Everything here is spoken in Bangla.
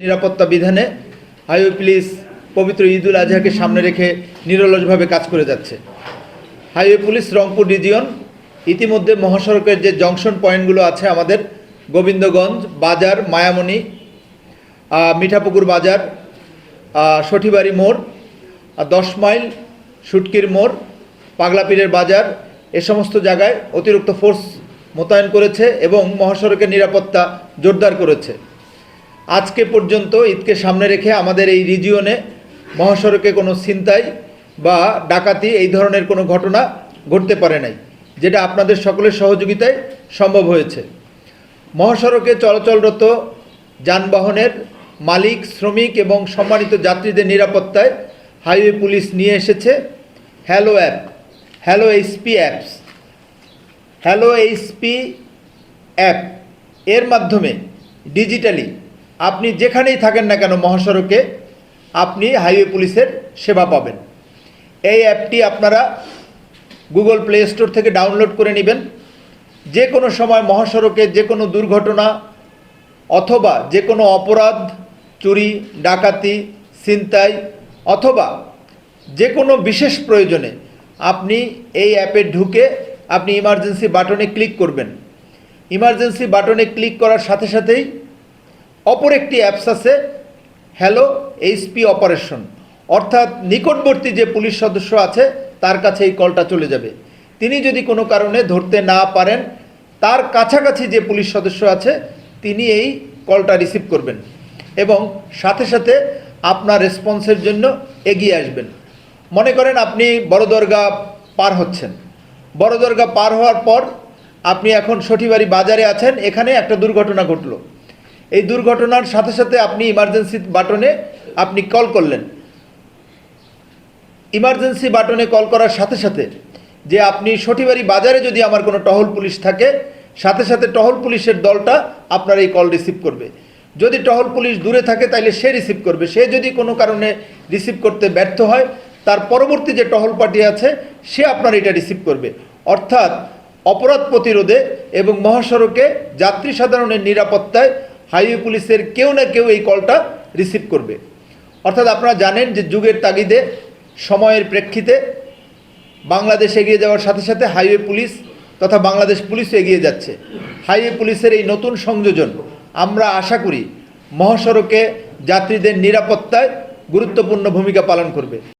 নিরাপত্তা বিধানে হাইওয়ে পুলিশ পবিত্র ঈদুল আজহাকে সামনে রেখে নিরলসভাবে কাজ করে যাচ্ছে। হাইওয়ে পুলিশ রংপুর রিজিয়ন ইতিমধ্যে মহাসড়কের যে জংশন পয়েন্টগুলো আছে আমাদের, গোবিন্দগঞ্জ বাজার, মায়ামণি মিঠাপুকুর বাজার সঠিবাড়ি মোড় দশ মাইল সুটকির মোড়, পাগলাপীরের বাজার, এ সমস্ত জায়গায় অতিরিক্ত ফোর্স মোতায়েন করেছে এবং মহাসড়কের নিরাপত্তা জোরদার করেছে। আজকে পর্যন্ত ঈদকে সামনে রেখে আমাদের এই রিজিয়নে মহাসড়কে কোনো ছিনতাই বা ডাকাতি এই ধরনের কোনো ঘটনা ঘটতে পারে নাই, যেটা আপনাদের সকলের সহযোগিতায় সম্ভব হয়েছে। মহাসড়কে চলাচলরত যানবাহনের মালিক, শ্রমিক এবং সম্মানিত যাত্রীদের নিরাপত্তায় হাইওয়ে পুলিশ নিয়ে এসেছে। Hello app hello HP apps hello HP app এর মাধ্যমে ডিজিটালি আপনি যেখানেই থাকেন না কেন মহাসড়কে আপনি হাইওয়ে পুলিশের সেবা পাবেন। এই অ্যাপটি আপনারা গুগল প্লে স্টোর থেকে ডাউনলোড করে নেবেন। যে কোনো সময় মহাসড়কে যে কোনো দুর্ঘটনা অথবা যে কোনো অপরাধ, চুরি, ডাকাতি, ছিনতাই অথবা যে কোনো বিশেষ প্রয়োজনে আপনি এই অ্যাপে ঢুকে আপনি ইমার্জেন্সি বাটনে ক্লিক করবেন। ইমার্জেন্সি বাটনে ক্লিক করার সাথে সাথেই অপর একটি অ্যাপস আছে হ্যালো এইচপি অপারেশন অর্থাৎ নিকটবর্তী যে পুলিশ সদস্য আছে, তার কাছে এই কলটা চলে যাবে। তিনি যদি কোনো কারণে ধরতে না পারেন, তার কাছাকাছি যে পুলিশ সদস্য আছে, তিনি এই কলটা রিসিভ করবেন এবং সাথে সাথে আপনার রেসপন্সের জন্য এগিয়ে আসবেন। মনে করেন আপনি বড় দরগা পার হচ্ছেন। বড় দরগা পার হওয়ার পর আপনি এখন সঠিবাড়ি বাজারে আছেন, এখানে একটা দুর্ঘটনা ঘটলো। এই দুর্ঘটনার সাথে সাথে আপনি ইমার্জেন্সি বাটনে আপনি কল করলেন। ইমার্জেন্সি বাটনে কল করার সাথে সাথে যে আপনি সঠিবাড়ি বাজারে যদি আমার কোনো টহল পুলিশ থাকে, সাথে সাথে টহল পুলিশের দলটা আপনার এই কল রিসিভ করবে। যদি টহল পুলিশ দূরে থাকে তাহলে সে রিসিভ করবে। সে যদি কোনো কারণে রিসিভ করতে ব্যর্থ হয় তার পরবর্তী যে টহল পার্টি আছে, সে আপনার এটা রিসিভ করবে। অর্থাৎ অপরাধ প্রতিরোধে এবং মহাসড়কে যাত্রী সাধারণের নিরাপত্তায় হাইওয়ে পুলিশের কেউ না কেউ এই কলটা রিসিভ করবে। অর্থাৎ আপনারা জানেন যে যুগের তাগিদে, সময়ের প্রেক্ষিতে বাংলাদেশ এগিয়ে যাওয়ার সাথে সাথে হাইওয়ে পুলিশ তথা বাংলাদেশ পুলিশও এগিয়ে যাচ্ছে। হাইওয়ে পুলিশের এই নতুন সংযোজন, আমরা আশা করি মহাসড়কে যাত্রীদের নিরাপত্তায় গুরুত্বপূর্ণ ভূমিকা পালন করবে।